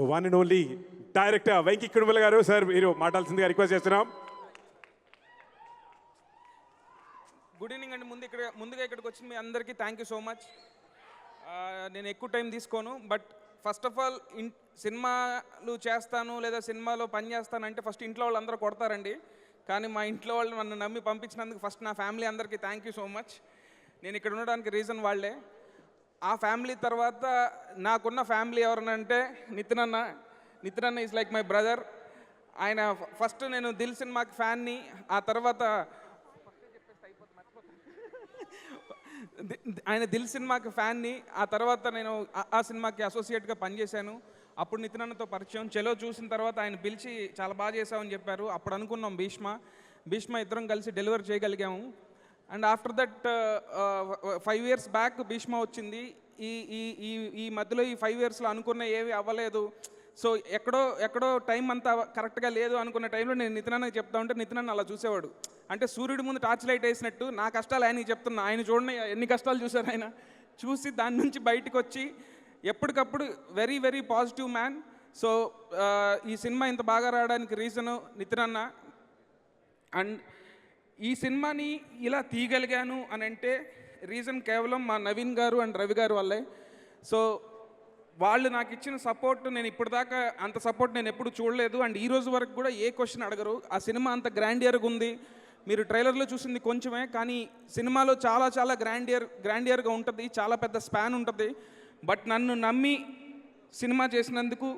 The one and only director Venky Kudumula garu sir మీరు మాట్లాడాల్సిందిగా request చేస్తున్నాం. Good evening అండి. ముందు ఇక్కడ ముందుగా ఇక్కడికి వచ్చిన మీ అందరికీ థ్యాంక్ యూ సో మచ్ నేను ఎక్కువ టైం తీసుకోను but first of all in సినిమాలు చేస్తాను లేదా సినిమాలో పని చేస్తాను అంటే ఫస్ట్ ఇంట్లో వాళ్ళు అందరూ కొడతారండి. కానీ మా ఇంట్లో వాళ్ళు నన్ను నమ్మి పంపించినందుకు ఫస్ట్ నా ఫ్యామిలీ అందరికీ థ్యాంక్ యూ సో మచ్ నేను ఇక్కడ ఉండడానికి రీజన్ వాళ్ళే. ఆ ఫ్యామిలీ తర్వాత నాకున్న ఫ్యామిలీ ఎవరనంటే నితిన్ అన్న నితిన్ అన్న ఈజ్ లైక్ మై బ్రదర్ ఆయన ఫస్ట్ నేను దిల్ సినిమాకి ఫ్యాన్ని ఆ తర్వాత ఆయన దిల్ సినిమాకి ఫ్యాన్ని ఆ తర్వాత నేను ఆ- ఆ సినిమాకి అసోసియేట్గా పనిచేశాను. అప్పుడు నితిన్ అన్నతో పరిచయం. చెలో చూసిన తర్వాత ఆయన పిలిచి చాలా బాగా చేసామని చెప్పారు. అప్పుడు అనుకున్నాం భీష్మ. భీష్మ ఇద్దరం కలిసి deliver చేయగలిగాము. And after that five years back Bheeshma వచ్చింది. ఈ ఈ ఈ ఈ మధ్యలో ఈ ఫైవ్ ఇయర్స్లో అనుకున్న ఏవి అవ్వలేదు. సో ఎక్కడో ఎక్కడో టైం అంతా కరెక్ట్గా లేదు అనుకున్న టైంలో నేను నితిన్ చెప్తా ఉంటే నితిన్ అలా చూసేవాడు. అంటే సూర్యుడి ముందు టార్చ్ లైట్ వేసినట్టు నా కష్టాలు ఆయనకి చెప్తున్నా. ఆయన చూడండి ఎన్ని కష్టాలు చూశారు ఆయన. చూసి దాని నుంచి బయటకు వచ్చి ఎప్పటికప్పుడు very very positive man so ఈ సినిమా ఇంత బాగా రావడానికి రీజను నితినన్న అన్న. అండ్ ఈ సినిమాని ఇలా తీయగలిగాను అని అంటే రీజన్ కేవలం మా నవీన్ గారు అండ్ రవి గారు వల్లే. సో వాళ్ళు నాకు ఇచ్చిన సపోర్ట్ నేను ఇప్పటిదాకా అంత సపోర్ట్ నేను ఎప్పుడు చూడలేదు. అండ్ ఈ రోజు వరకు కూడా ఏ క్వశ్చన్ అడగరు. ఆ సినిమా అంత గ్రాండియర్గా ఉంది. మీరు ట్రైలర్లో చూసింది కొంచెమే కానీ సినిమాలో చాలా చాలా గ్రాండియర్ గ్రాండియర్గా ఉంటుంది. చాలా పెద్ద స్పాన్ ఉంటుంది. బట్ నన్ను నమ్మి సినిమా చేసినందుకు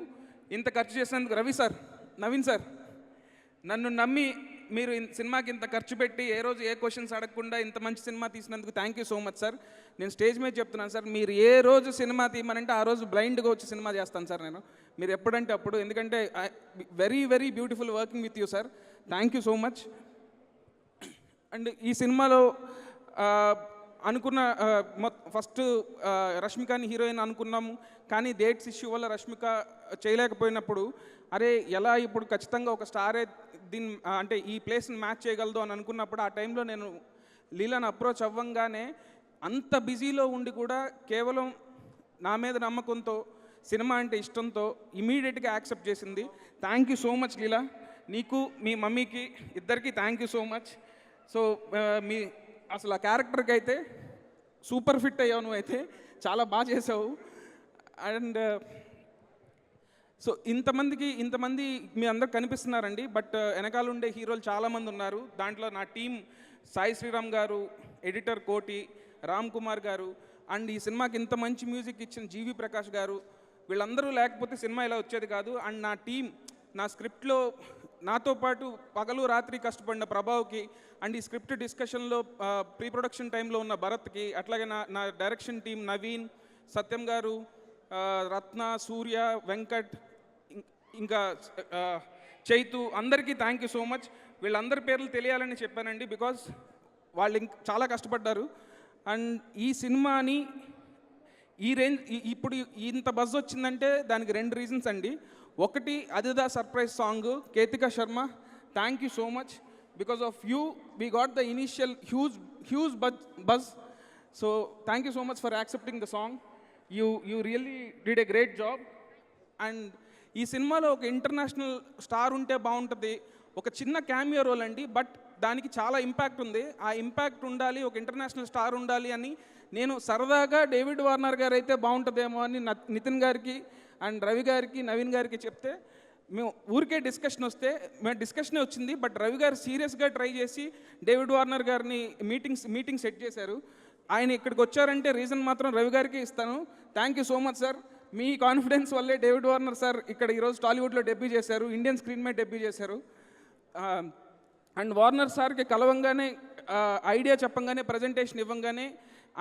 ఇంత ఖర్చు చేసినందుకు రవి సార్ నవీన్ సార్ నన్ను నమ్మి మీరు సినిమాకి ఇంత ఖర్చు పెట్టి ఏ రోజు ఏ క్వశ్చన్స్ అడగకుండా ఇంత మంచి cinema తీసినందుకు thank you so much sir నేను స్టేజ్ మీద చెప్తున్నాను సార్ మీరు ఏ రోజు సినిమా తీయమనంటే ఆ రోజు బ్లైండ్గా వచ్చి సినిమా చేస్తాను సార్ నేను. మీరు ఎప్పుడంటే అప్పుడు. ఎందుకంటే very very beautiful working with you sir thank you so much and ఈ సినిమాలో అనుకున్న ఫస్ట్ రష్మికని హీరోయిన్ అనుకున్నాము. కానీ డేట్స్ ఇష్యూ వల్ల రష్మిక చేయలేకపోయినప్పుడు అరే ఎలా ఇప్పుడు ఖచ్చితంగా ఒక స్టారే దీన్ని అంటే ఈ ప్లేస్ని మ్యాచ్ చేయగలదు అని అనుకున్నప్పుడు ఆ టైంలో నేను లీలను అప్రోచ్ అవ్వంగానే అంత బిజీలో ఉండి కూడా కేవలం నా మీద నమ్మకంతో సినిమా అంటే ఇష్టంతో ఇమీడియట్గా యాక్సెప్ట్ చేసింది. Thank you so much Leela. నీకు మీ మమ్మీకి ఇద్దరికి thank you so much. So మీ అసలు ఆ క్యారెక్టర్కి అయితే సూపర్ ఫిట్ అయ్యావు నువ్వు అయితే చాలా బాగా చేసావు. అండ్ సో ఇంతమందికి ఇంతమంది మీ అందరు కనిపిస్తున్నారండి బట్ uh, వెనకాల ఉండే హీరోలు చాలామంది ఉన్నారు. దాంట్లో నా టీం సాయి శ్రీరామ్ గారు ఎడిటర్ కోటి రామ్ కుమార్ గారు అండ్ ఈ సినిమాకి ఇంత మంచి మ్యూజిక్ ఇచ్చిన జీవి ప్రకాష్ గారు వీళ్ళందరూ లేకపోతే సినిమా ఇలా వచ్చేది కాదు. అండ్ నా టీం నా స్క్రిప్ట్లో నాతో పాటు పగలు రాత్రి కష్టపడిన ప్రభావ్కి అండ్ ఈ స్క్రిప్ట్ డిస్కషన్లో ప్రీ ప్రొడక్షన్ టైంలో ఉన్న భరత్కి అట్లాగే నా నా డైరెక్షన్ టీం నవీన్ సత్యం గారు రత్న సూర్య వెంకట్ ఇంకా చైతు అందరికీ థ్యాంక్ యూ సో మచ్ వీళ్ళందరి పేర్లు తెలియాలని చెప్పానండి బికాజ్ వాళ్ళు ఇంక చాలా కష్టపడ్డారు. అండ్ ఈ సినిమాని ఈ రేంజ్ ఇప్పుడు ఇంత బజ్ వచ్చిందంటే దానికి రెండు రీజన్స్ అండి. ఒకటి అదిదా surprise song Ketika Sharma thank you so much because of you we got the initial huge huge buzz buzz so thank you so much for accepting the song you you really did a great job and ఈ సినిమాలో ఒక international star ఉంటే బాగుంటుంది. ఒక చిన్న cameo role అండి but దానికి చాలా ఇంపాక్ట్ ఉంది. ఆ ఇంపాక్ట్ ఉండాలి ఒక ఇంటర్నేషనల్ స్టార్ ఉండాలి అని నేను సరదాగా డేవిడ్ వార్నర్ గారు అయితే బాగుంటుందేమో అని నితిన్ గారికి అండ్ రవి గారికి నవీన్ గారికి చెప్తే మేము ఊరికే డిస్కషన్ వస్తే మేము డిస్కషనే వచ్చింది బట్ రవి గారు సీరియస్గా ట్రై చేసి డేవిడ్ వార్నర్ గారిని మీటింగ్స్ మీటింగ్ సెట్ చేశారు. ఆయన ఇక్కడికి వచ్చారంటే రీజన్ మాత్రం రవి గారికి ఇస్తాను. Thank you so much sir. Me confidence వల్లే డేవిడ్ వార్నర్ సార్ ఇక్కడ ఈరోజు టాలీవుడ్లో డెబ్యూ చేశారు ఇండియన్ స్క్రీన్ మీద డెబ్యూ చేశారు. అండ్ వార్నర్ సార్కి కలవంగానే ఐడియా చెప్పంగానే ప్రజెంటేషన్ ఇవ్వంగానే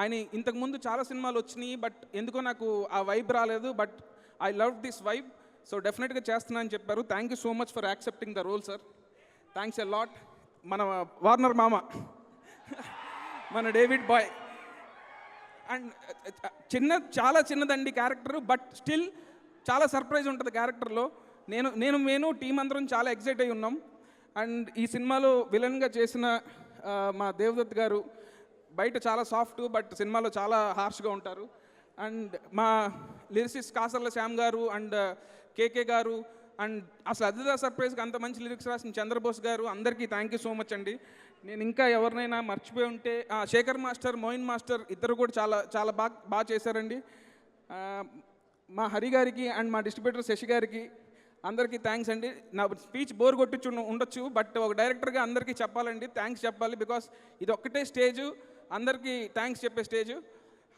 ఆయన ఇంతకుముందు చాలా సినిమాలు వచ్చినాయి బట్ ఎందుకో నాకు ఆ వైబ్ రాలేదు but I love this vibe so డెఫినెట్గా చేస్తున్నా అని చెప్పారు. Thank you so much for accepting the role sir thanks a lot మన వార్నర్ మామ మన డేవిడ్ బాయ్ అండ్ చిన్న చాలా చిన్నదండి క్యారెక్టర్ బట్ స్టిల్ చాలా సర్ప్రైజ్ ఉంటుంది క్యారెక్టర్లో. నేను నేను నేను టీం అందరం చాలా ఎక్సైట్ అయి ఉన్నాం. అండ్ ఈ సినిమాలో విలన్గా చేసిన మా దేవదత్ గారు బయట చాలా సాఫ్ట్ బట్ సినిమాలో చాలా హార్ష్గా ఉంటారు. అండ్ మా లిరిసిస్ కాసర్ల శ్యామ్ గారు అండ్ కేకే గారు అండ్ అసలు అదిదా సర్ప్రైజ్కి అంత మంచి లిరిక్స్ రాసిన చంద్రబోస్ గారు అందరికీ థ్యాంక్ యూ సో మచ్ అండి. నేను ఇంకా ఎవరినైనా మర్చిపోయి ఉంటే శేఖర్ మాస్టర్ మోయిన్ మాస్టర్ ఇద్దరు కూడా చాలా చాలా బాగా బాగా చేశారండి. మా హరి గారికి అండ్ మా డిస్ట్రిబ్యూటర్ శశి గారికి అందరికీ థ్యాంక్స్ అండి. నా స్పీచ్ బోర్ కొట్టించు ఉండొచ్చు బట్ ఒక డైరెక్టర్గా అందరికీ చెప్పాలండి. థ్యాంక్స్ చెప్పాలి బికాస్ ఇది ఒక్కటే స్టేజ్ అందరికీ థ్యాంక్స్ చెప్పే stage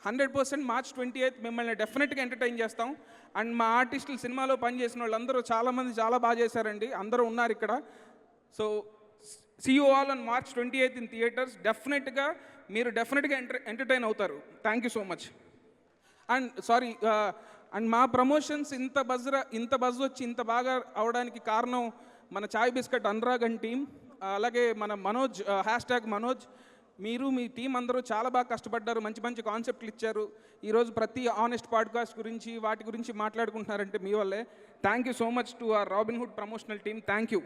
hundred percent March twenty eighth మిమ్మల్ని డెఫినెట్గా ఎంటర్టైన్ చేస్తాం. అండ్ మా ఆర్టిస్టులు సినిమాలో పనిచేసిన వాళ్ళందరూ చాలామంది చాలా బాగా చేశారండి. అందరూ ఉన్నారు ఇక్కడ. So see you all on March twenty eighth in theatres డెఫినెట్గా మీరు డెఫినెట్గా ఎంటర్ ఎంటర్టైన్ అవుతారు. Thank you so much and sorry and మా ప్రమోషన్స్ ఇంత బజ్ర ఇంత బజ్ వచ్చి ఇంత బాగా అవడానికి కారణం మన చాయ్ బిస్కెట్ అనురాగన్ టీం అలాగే మన Manoj uh, hashtag Manoj. మీరు మీ టీం అందరూ చాలా బాగా కష్టపడ్డారు మంచి మంచి కాన్సెప్ట్లు ఇచ్చారు. ఈరోజు ప్రతి ఆనెస్ట్ పాడ్కాస్ట్ గురించి వాటి గురించి మాట్లాడుకుంటున్నారంటే మీ వల్లే. Thank you so much to our Robin Hood promotional team thank you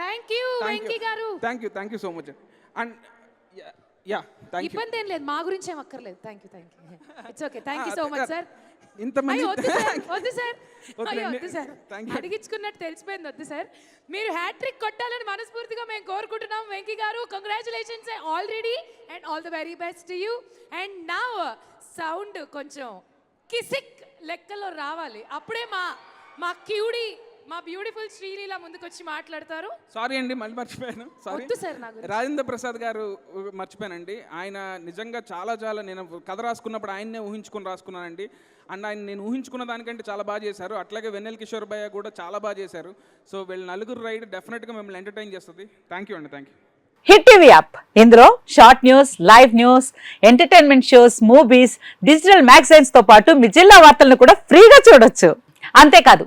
thank you Venky గారు thank you thank you so much and yeah thank ఇబ్బంది ఏం లేదు మా గురించి ఏం అక్కర్లేదు thank you thank you it's okay thank you so much sir వద్దు sir వద్దు సార్ వద్దు సార్. అడిగించుకున్నట్టు తెలిసిపోయింది వద్దు సార్ మీరు హ్యాట్రిక్ కొట్టాలని మనస్ఫూర్తిగా మేము కోరుకుంటున్నాం వెంకీ గారు congratulations already and all the very best you and నా సౌండ్ కొంచెం కిసిక్ లెక్కలో రావాలి. అప్పుడే మా మా క్యూడి మా బ్యూటిఫుల్ శ్రీలీల ముందుకొచ్చి మాట్లాడతారు. సారీ అండి మళ్ళీ మర్చిపోయాను. సారీ వద్దు సార్. రాజేంద్ర ప్రసాద్ గారు మర్చిపోయానండి. ఆయన నిజంగా చాలా చాలా నేను కథ రాసుకున్నప్పుడు ఆయన్నే ఊహించుకొని రాసుకున్నానండి. అండ్ ఆయన నేను ఊహించుకున్న దానికంటే చాలా బాగా చేశారు. అట్లాగే వెన్నెల కిషోర్ భయ్య కూడా చాలా బాగా చేశారు. సో వీళ్ళ నలుగురు రైడ్ డెఫినెట్గా మిమ్మల్ని ఎంటర్టైన్ చేస్తుంది. థ్యాంక్ యూ అండి thank you hit TV app. ఇందులో short news live news entertainment shows movies digital మ్యాగజైన్స్తో పాటు మీ జిల్లా వార్తలను కూడా ఫ్రీగా చూడొచ్చు. అంతేకాదు